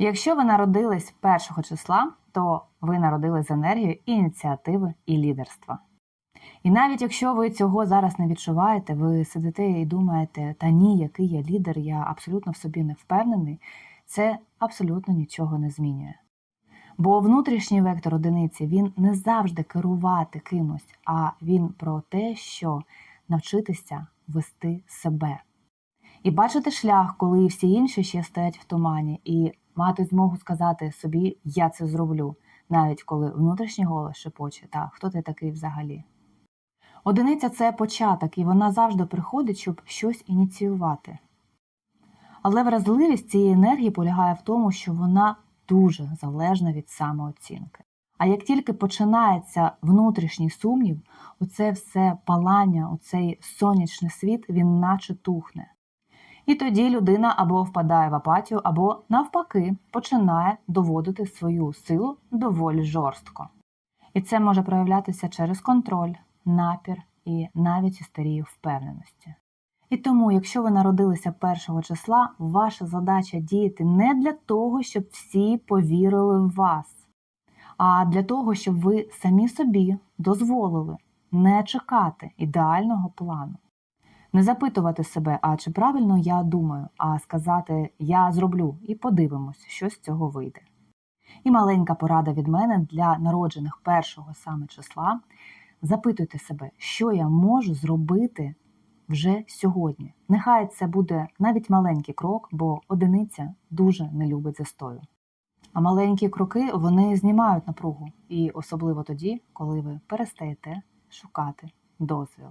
Якщо ви народились першого числа, то ви народились з енергією ініціативи і лідерства. І навіть якщо ви цього зараз не відчуваєте, ви сидите і думаєте, та ні, який я лідер, я абсолютно в собі не впевнений, це абсолютно нічого не змінює. Бо внутрішній вектор одиниці він не завжди керувати кимось, а він про те, що навчитися вести себе. І бачити шлях, коли всі інші ще стоять в тумані, і мати змогу сказати собі Я це зроблю, навіть коли внутрішній голос шепоче, та хто ти такий взагалі. Одиниця це початок, і вона завжди приходить, щоб щось ініціювати. Але вразливість цієї енергії полягає в тому, що вона дуже залежна від самооцінки. А як тільки починається внутрішній сумнів, оце все палання, оцей сонячний світ, він наче тухне. І тоді людина або впадає в апатію, або навпаки починає доводити свою силу доволі жорстко. І це може проявлятися через контроль, напір і навіть істерію впевненості. І тому, якщо ви народилися першого числа, ваша задача діяти не для того, щоб всі повірили в вас, а для того, щоб ви самі собі дозволили не чекати ідеального плану. Не запитувати себе, а чи правильно я думаю, а сказати Я зроблю і подивимось, що з цього вийде. І маленька порада від мене для народжених першого саме числа. Запитуйте себе, що я можу зробити вже сьогодні. Нехай це буде навіть маленький крок, бо одиниця дуже не любить застою. А маленькі кроки вони знімають напругу, і особливо тоді, коли ви перестаєте шукати дозвіл.